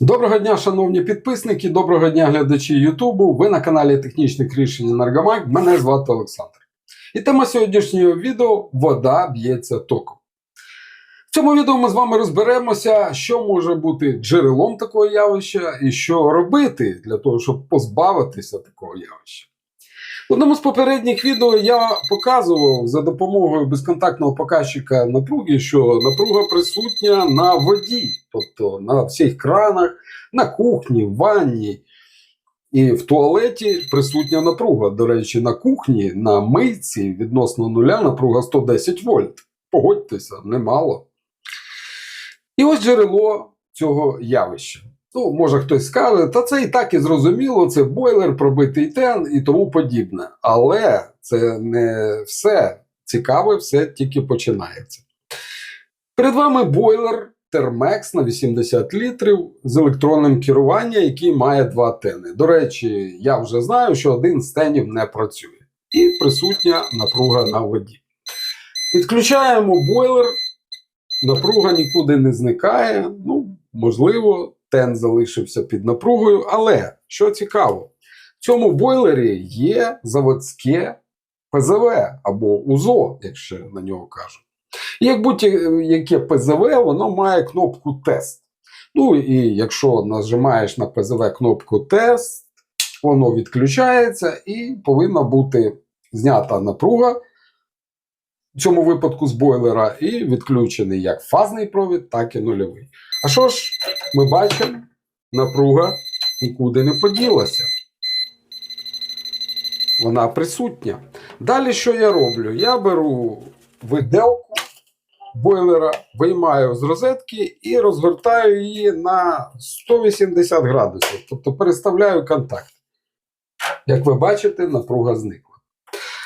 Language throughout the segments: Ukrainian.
Доброго дня, шановні підписники, доброго дня, глядачі Ютубу. Ви на каналі Технічних рішень Енергомаг. Мене звати Олександр. І тема сьогоднішнього відео вода б'ється током. В цьому відео ми з вами розберемося, що може бути джерелом такого явища і що робити для того, щоб позбавитися такого явища. В одному з попередніх відео я показував за допомогою безконтактного показчика напруги, що напруга присутня на воді, тобто на всіх кранах, на кухні, в ванні і в туалеті присутня напруга. До речі, на кухні, на мийці відносно нуля напруга 110 вольт. Погодьтеся, немало. І ось джерело цього явища. Ну, може хтось скаже, та це і так і зрозуміло, це бойлер, пробитий тен і тому подібне. Але це не все. Цікаве, все тільки починається. Перед вами бойлер Термекс на 80 літрів з електронним керуванням, який має два тени. До речі, я вже знаю, що один з тенів не працює. І присутня напруга на воді. Відключаємо бойлер, напруга нікуди не зникає. Ну, можливо, тен залишився під напругою, але що цікаво, в цьому бойлері є заводське ПЗВ або УЗО, якщо на нього кажуть. І як будь-яке ПЗВ, воно має кнопку тест. Ну і якщо нажимаєш на ПЗВ кнопку тест, воно відключається і повинна бути знята напруга. В цьому випадку з бойлера, і відключений як фазний провід, так і нульовий. А що ж, ми бачимо, напруга нікуди не поділася. Вона присутня. Далі що я роблю? Я беру виделку бойлера, виймаю з розетки і розгортаю її на 180 градусів. Тобто переставляю контакт. Як ви бачите, напруга зникла.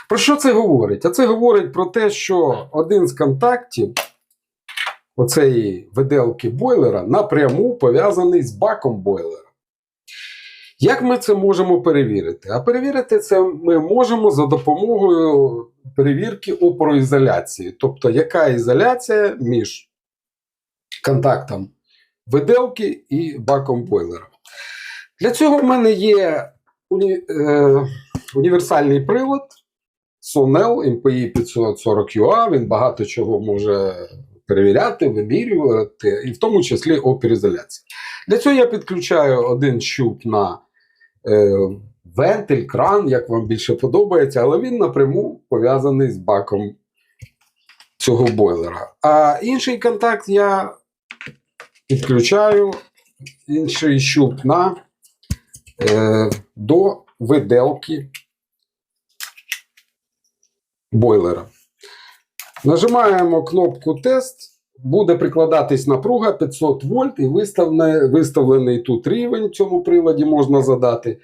Про що це говорить? А це говорить про те, що один з контактів оцеї виделки бойлера напряму пов'язаний з баком бойлера. Як ми це можемо перевірити? А перевірити це ми можемо за допомогою перевірки опороізоляції. Тобто, яка ізоляція між контактом виделки і баком бойлера. Для цього в мене є уні... е... універсальний прилад Sonel MPI 540 UA. Він багато чого може перевіряти, вимірювати, і в тому числі опірізоляції. Для цього я підключаю один щуп на е, вентиль, кран, як вам більше подобається, але він напряму пов'язаний з баком цього бойлера. А інший контакт я підключаю інший щуп на е, до виделки бойлера. Нажимаємо кнопку тест, буде прикладатись напруга 500 вольт і виставлений, виставлений тут рівень в цьому приладі можна задати.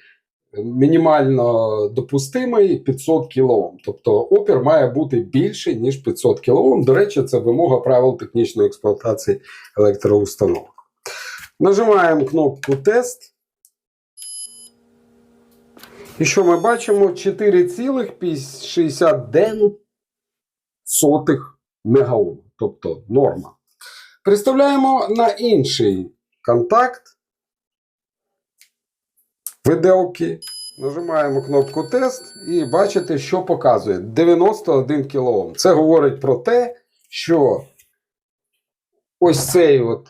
Мінімально допустимий 500 кОм. Тобто опір має бути більший, ніж 500 кОм. До речі, це вимога правил технічної експлуатації електроустановок. Нажимаємо кнопку тест. І що ми бачимо? 4,69 сотих мегаом, тобто норма. Представляємо на інший контакт виделки. Нажимаємо кнопку тест і бачите, що показує 91 кОм. Це говорить про те, що ось цей от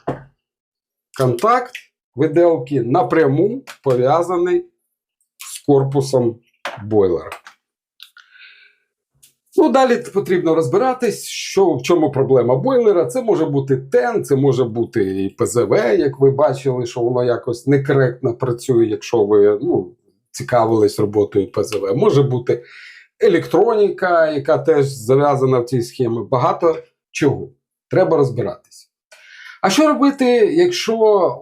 контакт виделки напряму пов'язаний з корпусом бойлера. Ну, далі потрібно розбиратись, що в чому проблема бойлера. Це може бути тен, це може бути і ПЗВ, як ви бачили, що воно якось некоректно працює, якщо ви ну, цікавились роботою ПЗВ. Може бути електроніка, яка теж зав'язана в цій схемі. Багато чого. Треба розбиратись. А що робити, якщо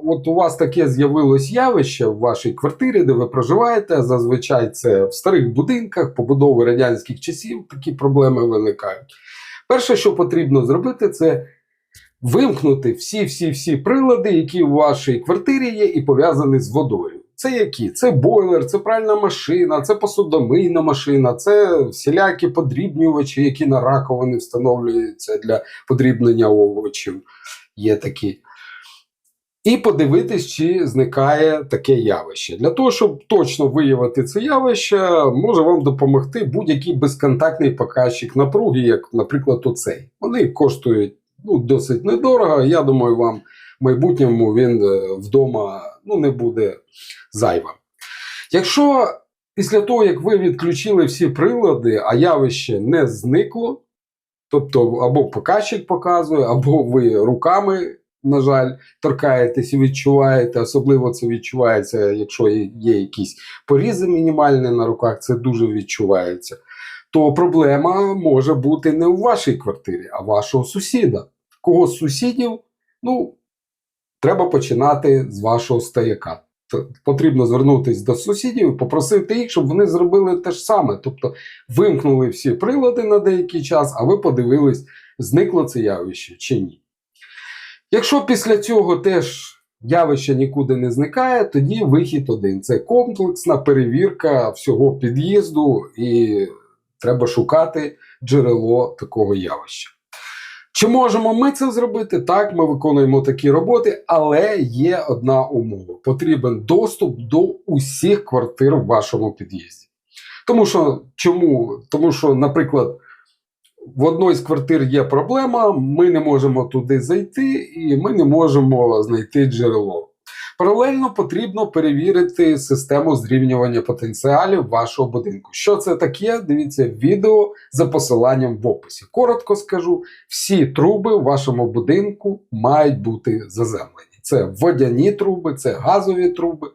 от у вас таке з'явилось явище в вашій квартирі, де ви проживаєте? Зазвичай це в старих будинках, побудови радянських часів такі проблеми виникають. Перше, що потрібно зробити, це вимкнути всі-всі-всі прилади, які у вашій квартирі є, і пов'язані з водою. Це які? Це бойлер, це пральна машина, це посудомийна машина, це всілякі подрібнювачі, які на раковини встановлюються для подрібнення овочів є такі. і подивитись, чи зникає таке явище. Для того, щоб точно виявити це явище, може вам допомогти будь-який безконтактний показчик напруги, як, наприклад, оцей. Вони коштують ну, досить недорого. Я думаю, вам в майбутньому він е, вдома ну, не буде зайвим. Якщо після того, як ви відключили всі прилади, а явище не зникло, тобто або показчик показує, або ви руками, на жаль, торкаєтесь і відчуваєте, особливо це відчувається, якщо є якісь порізи мінімальні на руках, це дуже відчувається. То проблема може бути не у вашій квартирі, а вашого сусіда. Кого з сусідів, ну, треба починати з вашого стояка. Потрібно звернутися до сусідів попросити їх, щоб вони зробили те ж саме. Тобто вимкнули всі прилади на деякий час, а ви подивились, зникло це явище чи ні. Якщо після цього теж явище нікуди не зникає, тоді вихід один. Це комплексна перевірка всього під'їзду, і треба шукати джерело такого явища. Чи можемо ми це зробити? Так, ми виконуємо такі роботи, але є одна умова: потрібен доступ до усіх квартир в вашому під'їзді. Тому що чому? Тому що, наприклад, в одній з квартир є проблема, ми не можемо туди зайти, і ми не можемо знайти джерело. Паралельно потрібно перевірити систему зрівнювання потенціалів вашого будинку. Що це таке? Дивіться відео за посиланням в описі. Коротко скажу: всі труби в вашому будинку мають бути заземлені. Це водяні труби, це газові труби.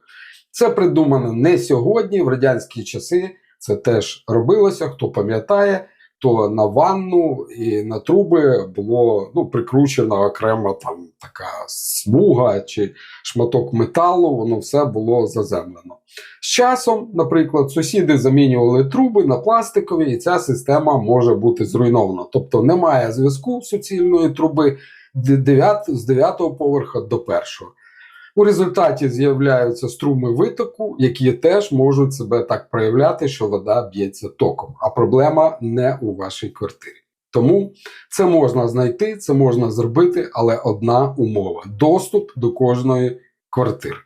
Це придумано не сьогодні, в радянські часи це теж робилося. Хто пам'ятає, то на ванну і на труби було ну, прикручена окрема там така смуга чи шматок металу, воно все було заземлено. З часом, наприклад, сусіди замінювали труби на пластикові, і ця система може бути зруйнована. Тобто немає зв'язку суцільної труби з 9 поверха до першого. У результаті з'являються струми витоку, які теж можуть себе так проявляти, що вода б'ється током. А проблема не у вашій квартирі. Тому це можна знайти, це можна зробити, але одна умова: доступ до кожної квартири.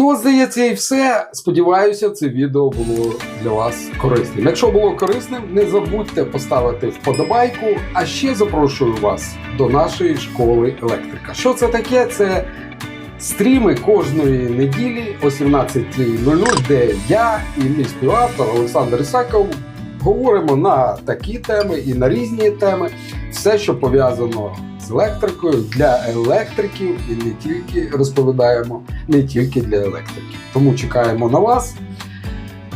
Ну, здається, і все. Сподіваюся, це відео було для вас корисним. Якщо було корисним, не забудьте поставити вподобайку. А ще запрошую вас до нашої школи електрика. Що це таке? Це стріми кожної неділі о 17.00, де я і мій співавтор Олександр Ісаков говоримо на такі теми і на різні теми. Все, що пов'язано з електрикою для електриків, і не тільки розповідаємо, не тільки для електриків. Тому чекаємо на вас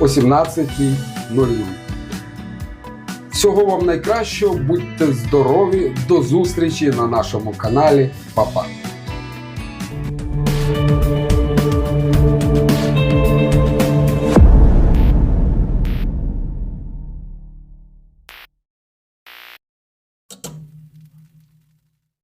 о 17.00. Всього вам найкращого, будьте здорові, до зустрічі на нашому каналі. Па-па!